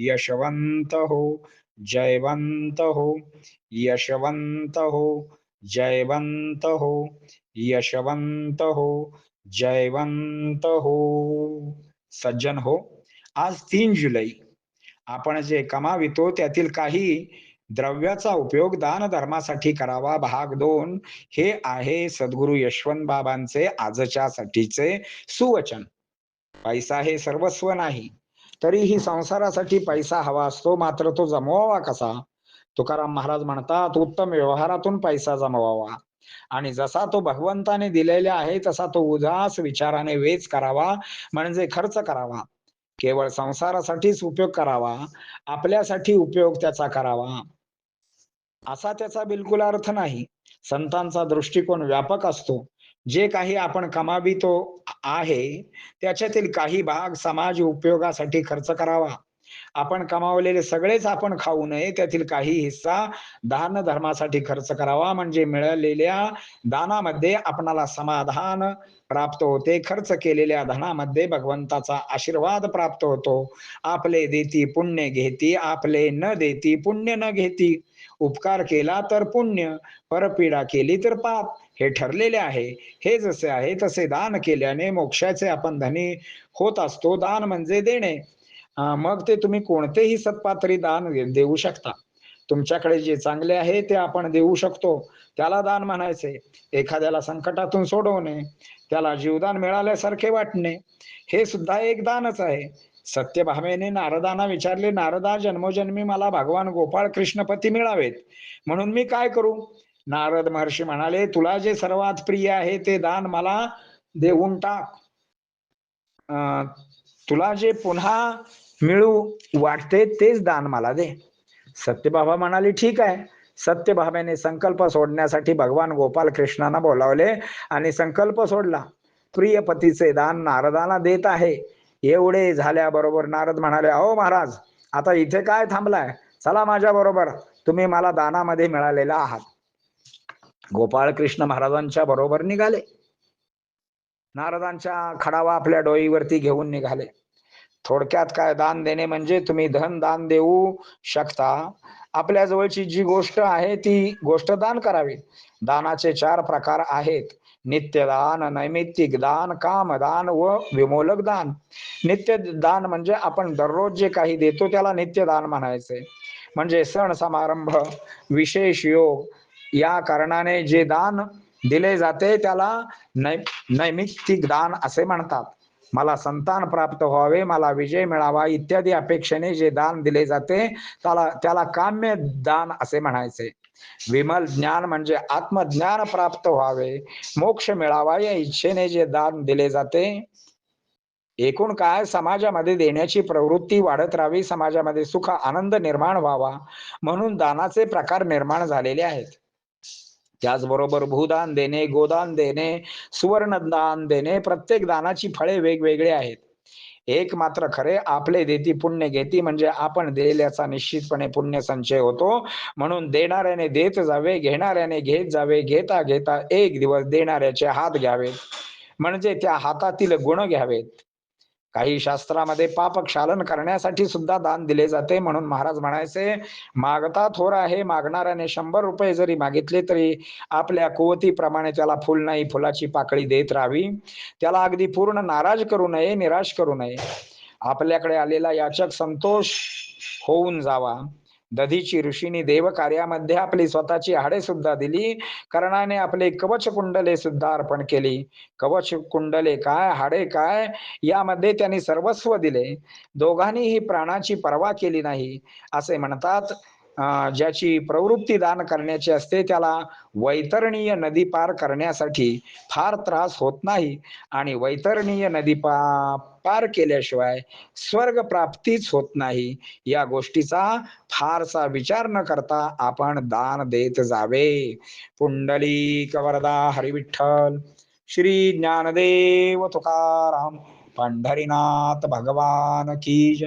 यशवंत हो जयवंत हो यशवंत हो जयवंत हो यशवंत हो जयवंत हो सज्जन हो आज तीन जुलै आपण जे कमावितो त्यातील काही द्रव्याचा उपयोग दान धर्मासाठी करावा भाग दोन हे आहे सद्गुरु यशवंत बाबांचे आजच्या साठीचे सुवचन. पैसा हे सर्वस्व नाही. तरीही संसारासाठी पैसा हवा असतो मात्र तो जमवावा कसा? तुकाराम महाराज म्हणतात उत्तम व्यवहारातून पैसा जमवावा. आणि जसा तो भगवंताने दिलेला आहे तसा तो उदास विचाराने वेच करावा म्हणजे खर्च करावा. केवळ संसारासाठीच उपयोग करावा आपल्यासाठी उपयोग त्याचा करावा. असा त्याचा बिलकुल अर्थ नाही. संतांचा दृष्टिकोन व्यापक असतो. जे काही आपण कमावितो आहे त्याच्यातील काही भाग समाज उपयोगासाठी खर्च करावा. आपण कमावलेले सगळेच आपण खाऊ नये त्यातील काही हिस्सा दान धर्मासाठी खर्च करावा म्हणजे मिळालेल्या दानामध्ये आपणाला समाधान प्राप्त होते. खर्च केलेल्या धनामध्ये भगवंताचा आशीर्वाद प्राप्त होतो. आपले देती पुण्य घेती आपले न देती पुण्य न घेती. उपकार केला तर पुण्य परपीडा केली तर पाप. हे ठरलेले आहे हे जसे आहे तसे दान केल्याने मोक्षाचे आपण धनी होत असतो. दान म्हणजे देणे. मग ते तुम्ही कोणतेही सत्पात्री दान देऊ शकता. तुमच्याकडे जे चांगले आहे ते आपण देऊ शकतो. त्याला दान म्हणायचे. एखाद्याला संकटातून सोडवणे त्याला जीवदान मिळाल्यासारखे वाटणे हे सुद्धा एक दानच आहे. सत्यभामेने नारदांना विचारले नारदा जन्मोजन्मी मला भगवान गोपाळ कृष्णपती मिळावेत. म्हणून मी काय करू? नारद महर्षी म्हणाले तुला जे सर्वात प्रिय आहे ते दान मला देऊन टाक. अं, तुला जे पुन्हा मिळू वाटते तेच दान मला दे. सत्यबाबा म्हणाले ठीक आहे. सत्यभामेने संकल्प सोडण्यासाठी भगवान गोपाल कृष्णांना बोलावले आणि संकल्प सोडला. प्रिय पतीचे दान नारदाला देत आहे. एवढे झाल्याबरोबर नारद म्हणाले अहो महाराज आता इथे काय थांबलाय? चला माझ्या बरोबर तुम्ही मला दानामध्ये मिळालेला आहात. गोपाळ कृष्ण महाराजांच्या बरोबर निघाले. नारदांच्या खडावा आपल्या डोईवरती घेऊन निघाले. थोडक्यात काय दान देणे म्हणजे तुम्ही धन दान देऊ शकता. आपल्या जवळची जी गोष्ट आहे ती गोष्ट दान करावी. दानाचे चार प्रकार आहेत. नित्यदान नैमित्तिक दान कामदान व विमोलक दान. नित्य दान म्हणजे आपण दररोज जे काही देतो त्याला नित्यदान म्हणायचे. म्हणजे सण समारंभ विशेष योग या कारणाने जे दान दिले जाते त्याला नै नैमित्तिक दान असे म्हणतात. मला संतान प्राप्त व्हावे मला विजय मिळावा इत्यादी अपेक्षेने जे दान दिले जाते त्याला त्याला काम्य दान असे म्हणायचे. विमल ज्ञान म्हणजे आत्मज्ञान प्राप्त व्हावे मोक्ष मिळावा या इच्छेने जे दान दिले जाते. एकूण काय? समाजामध्ये देण्याची प्रवृत्ती वाढत राहावी समाजामध्ये सुख आनंद निर्माण व्हावा म्हणून दानाचे प्रकार निर्माण झालेले आहेत. त्याचबरोबर भूदान देणे गोदान देणे सुवर्णदान देणे प्रत्येक दानाची फळे वेगवेगळे आहेत. एक मात्र खरे आपले देती पुण्य घेती म्हणजे आपण दिलेल्याचा निश्चितपणे पुण्य संचय होतो. म्हणून देणाऱ्याने देत जावे घेणाऱ्याने घेत जावे घेता घेता एक दिवस देणाऱ्याचे हात घ्यावेत. म्हणजे त्या हातातील गुण घ्यावेत. काही शास्त्रामध्ये पाप क्षालन करण्यासाठी सुद्धा दान दिले जाते म्हणून महाराज म्हणायचे मागता थोर आहे मागणाऱ्याने शंभर रुपये जरी मागितले तरी आपल्या कुवतीप्रमाणे त्याला फुल नाही फुलाची पाकळी देत राहावी. त्याला अगदी पूर्ण नाराज करू नये निराश करू नये. आपल्याकडे आलेला याचक संतोष होऊन जावा. दधीची ऋषीने देव कार्यामध्ये आपली स्वतःची हाडे सुद्धा दिली. कर्णाने आपले कवच कुंडले सुद्धा अर्पण केली. कवच कुंडले काय हाडे काय यामध्ये त्यांनी सर्वस्व दिले. दोघांनीही प्राणाची पर्वा केली नाही असे म्हणतात. ज्याची प्रवृत्ती दान करण्याची असते त्याला वैतरणीय नदी पार करण्यासाठी फार त्रास होत नाही आणि वैतरणीय नदी पा पार केल्याशिवाय स्वर्ग प्राप्तीच होत नाही. या गोष्टीचा फारसा विचार न करता आपण दान देत जावे. पुंडलिक वरदा हरिविठ्ठल श्री ज्ञानदेव तुकाराम पंढरीनाथ भगवान की जय.